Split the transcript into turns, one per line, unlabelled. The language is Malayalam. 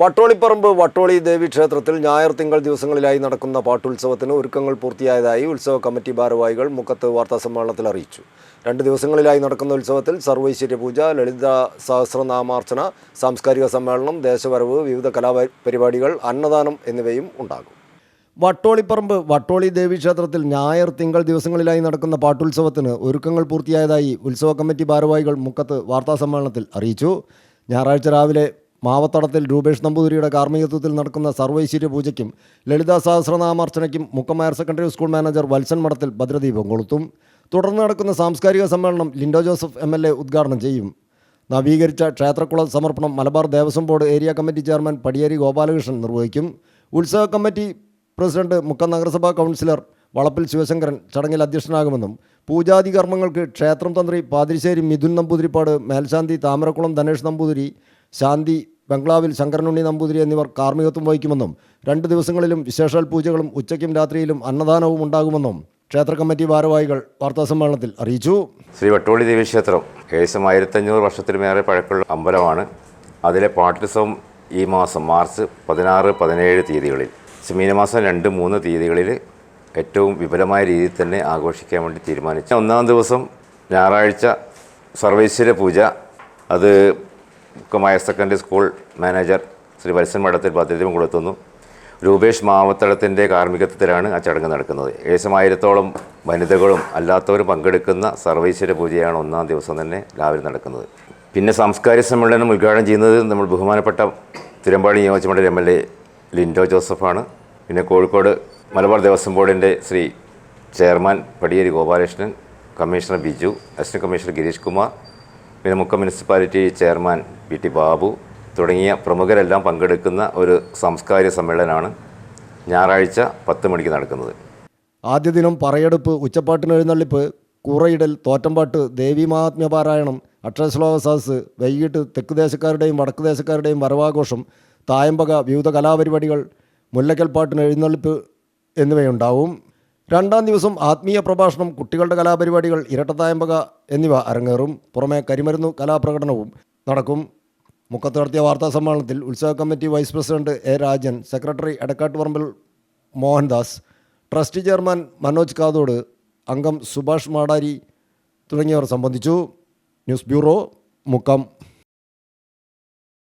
വട്ടോളിപ്പറമ്പ് വട്ടോളി ദേവി ക്ഷേത്രത്തിൽ ഞായർ തിങ്കൾ ദിവസങ്ങളിലായി നടക്കുന്ന പാട്ടുത്സവത്തിന് ഒരുക്കങ്ങൾ പൂർത്തിയായതായി ഉത്സവ കമ്മിറ്റി ഭാരവാഹികൾ മുക്കത്ത് വാർത്താസമ്മേളനത്തിൽ അറിയിച്ചു. രണ്ട് ദിവസങ്ങളിലായി നടക്കുന്ന ഉത്സവത്തിൽ സർവൈശ്വര്യ പൂജ ലളിത സഹസ്രനാമാർച്ചന സാംസ്കാരിക സമ്മേളനം ദേശവരവ് വിവിധ കലാപരിപാടികൾ അന്നദാനം എന്നിവയും ഉണ്ടാകും. വട്ടോളിപ്പറമ്പ് വട്ടോളി ദേവി ക്ഷേത്രത്തിൽ ഞായർ തിങ്കൾ ദിവസങ്ങളിലായി നടക്കുന്ന പാട്ടുത്സവത്തിന് ഒരുക്കങ്ങൾ പൂർത്തിയായതായി ഉത്സവ കമ്മിറ്റി ഭാരവാഹികൾ മുക്കത്ത് വാർത്താസമ്മേളനത്തിൽ അറിയിച്ചു. ഞായറാഴ്ച രാവിലെ മാവത്തടത്തിൽ രൂപേഷ് നമ്പൂതിരിയുടെ കാർമ്മികത്വത്തിൽ നടക്കുന്ന സർവൈശ്വര്യ പൂജയ്ക്കും Lalitha സഹസ്രനാമാർച്ചനയ്ക്കും Mukkam higher secondary school manager Valsan Madathil ഭദ്രദീപം കൊളുത്തും. തുടർന്ന് നടക്കുന്ന സാംസ്കാരിക സമ്മേളനം Lindo Joseph M L A ഉദ്ഘാടനം ചെയ്യും. നവീകരിച്ച ക്ഷേത്രക്കുള സമർപ്പണം Malabar Devaswom board area committee chairman Padiyeri Gopalakrishnan നിർവഹിക്കും. ഉത്സവ കമ്മിറ്റി പ്രസിഡന്റ് മുക്കം നഗരസഭാ കൗൺസിലർ വളപ്പിൽ ശിവശങ്കരൻ ചടങ്ങിൽ അധ്യക്ഷനാകുമെന്നും പൂജാതി കർമ്മങ്ങൾക്ക് ക്ഷേത്രം തന്ത്രി പാതിരിശ്ശേരി മിഥുൻ നമ്പൂതിരിപ്പാട് മേൽശാന്തി താമരക്കുളം ധനേഷ് നമ്പൂതിരി ശാന്തി ബംഗ്ലാവിൽ ശങ്കരനുണ്ണി നമ്പൂതിരി എന്നിവർ കാർമ്മികത്വം വഹിക്കുമെന്നും രണ്ട് ദിവസങ്ങളിലും വിശേഷാൽ പൂജകളും ഉച്ചയ്ക്കും രാത്രിയിലും അന്നദാനവും ഉണ്ടാകുമെന്നും ക്ഷേത്ര കമ്മിറ്റി ഭാരവാഹികൾ വാർത്താസമ്മേളനത്തിൽ അറിയിച്ചു.
ശ്രീ വട്ടോളി ദേവീക്ഷേത്രം ഏകദേശം ആയിരത്തഞ്ഞൂറ് വർഷത്തിലുമേറെ പഴക്കമുള്ള അമ്പലമാണ്. അതിലെ പാട്ടുത്സവം ഈ മാസം മാർച്ച് പതിനാറ് പതിനേഴ് തീയതികളിൽ മീനമാസം രണ്ട് മൂന്ന് തീയതികളിൽ ഏറ്റവും വിപുലമായ രീതിയിൽ തന്നെ ആഘോഷിക്കാൻ വേണ്ടി തീരുമാനിച്ചു. ഒന്നാം ദിവസം ഞായറാഴ്ച സർവേശ്വര പൂജ. അത് higher secondary school manager Shri Valsan Madathil പദ്ധതിയും കൊടുത്തുന്നു. രൂപേഷ് മാവത്തടത്തിന്റെ കാർമ്മികത്വത്തിലാണ് ആ ചടങ്ങ് നടക്കുന്നത്. ഏകദേശം ആയിരത്തോളം വനിതകളും അല്ലാത്തവരും പങ്കെടുക്കുന്ന സർവൈശ്വര്യ പൂജയാണ് ഒന്നാം ദിവസം തന്നെ രാവിലെ നടക്കുന്നത്. പിന്നെ സാംസ്കാരിക സമ്മേളനം ഉദ്ഘാടനം ചെയ്യുന്നത് നമ്മൾ ബഹുമാനപ്പെട്ട തിരുമ്പാടി നിയോജകമണ്ഡലം എം എൽ എ ലിൻഡോ ജോസഫാണ്. പിന്നെ കോഴിക്കോട് മലബാർ ദേവസ്വം ബോർഡിന്റെ Shri chairman Padiyeri Gopalakrishnan commissioner Biju assistant commissioner Girish Kumar പിന്നെ Mukkam municipality chairman P T Babu തുടങ്ങിയ പ്രമുഖരെല്ലാം പങ്കെടുക്കുന്ന ഒരു സാംസ്കാരിക സമ്മേളനമാണ് ഞായറാഴ്ച പത്ത് മണിക്ക് നടക്കുന്നത്.
ആദ്യ ദിനം പറയെടുപ്പ് ഉച്ചപ്പാട്ടിന് എഴുന്നള്ളിപ്പ് കൂറയിടൽ തോറ്റമ്പാട്ട് ദേവീമാഹാത്മ്യപാരായണം അക്ഷരശ്ലോക സദസ് വൈകിട്ട് തെക്ക് ദേശക്കാരുടെയും വടക്ക് ദേശക്കാരുടെയും വരവാഘോഷം തായമ്പക വിവിധ കലാപരിപാടികൾ മുല്ലക്കൽപ്പാട്ടിന് എഴുന്നള്ളിപ്പ് എന്നിവയുണ്ടാവും. രണ്ടാം ദിവസം ആത്മീയ പ്രഭാഷണം കുട്ടികളുടെ കലാപരിപാടികൾ ഇരട്ടത്തായമ്പക എന്നിവ അരങ്ങേറും. പുറമെ കരിമരുന്നു കലാപ്രകടനവും നടക്കും. മുക്കത്ത് നടത്തിയ വാർത്താ സമ്മേളനത്തിൽ ഉത്സവ committee vice president A Rajan secretary Edakkattuparambil Mohandas trust chairman Manoj Kathod അംഗം സുഭാഷ് മാടാരി തുടങ്ങിയവർ സംബന്ധിച്ചു. News bureau Mukkam.